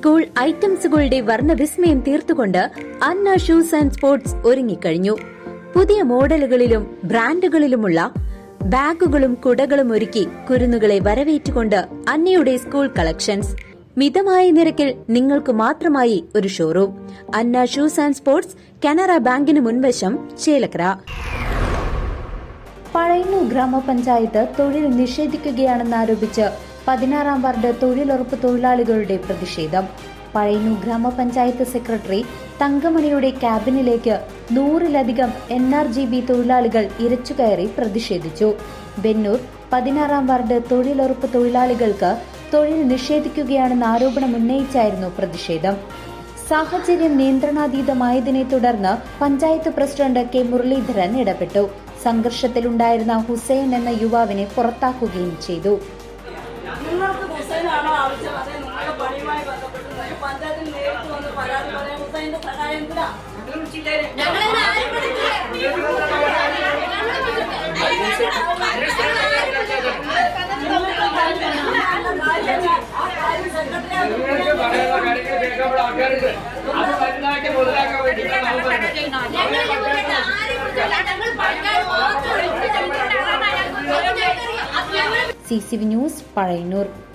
School ഐറ്റംസുകളുടെ വർണവിസ്മയം തീർത്തുകൊണ്ട് അന്ന ഷൂസ് ആൻഡ് സ്പോർട്സ് ഒരുങ്ങിക്കഴിഞ്ഞു. പുതിയ മോഡലുകളിലും ബ്രാൻഡുകളിലുമുള്ള ബാഗുകളും കുടകളും ഒരുക്കി കുരുന്നുകളെ വരവേറ്റുകൊണ്ട് അന്നയുടെ സ്കൂൾ കളക്ഷൻസ്. മിതമായ നിരക്കിൽ നിങ്ങൾക്ക് മാത്രമായി ഒരു showroom. Anna shoes and sports Canara ബാങ്കിന് മുൻവശം ചേലക്കര. പഴയന്നൂർ ഗ്രാമപഞ്ചായത്ത് തൊഴിൽ നിഷേധിക്കുകയാണെന്നാരോപിച്ച് പതിനാറാം വാർഡ് തൊഴിലുറപ്പ് തൊഴിലാളികളുടെ പ്രതിഷേധം. പഴയന്നൂർ ഗ്രാമപഞ്ചായത്ത് സെക്രട്ടറി തങ്കമണിയുടെ ക്യാബിനിലേക്ക് നൂറിലധികം എൻ ആർ ജി ബി തൊഴിലാളികൾ ഇരച്ചുകയറി പ്രതിഷേധിച്ചു. ബെന്നൂർ പതിനാറാം വാർഡ് തൊഴിലുറപ്പ് തൊഴിലാളികൾക്ക് തൊഴിൽ നിഷേധിക്കുകയാണെന്ന ആരോപണം ഉന്നയിച്ചായിരുന്നു പ്രതിഷേധം. സാഹചര്യം നിയന്ത്രണാതീതമായതിനെ തുടർന്ന് പഞ്ചായത്ത് പ്രസിഡന്റ് കെ മുരളീധരൻ ഇടപെട്ടു. സംഘർഷത്തിലുണ്ടായിരുന്ന ഹുസൈൻ എന്ന യുവാവിനെ പുറത്താക്കുകയും ചെയ്തു. വലുതാക്കി മുതലാക്കാൻ വേണ്ടിയിട്ടാണ് നമ്മൾ പറയുന്നത് C C V news Pazhayannur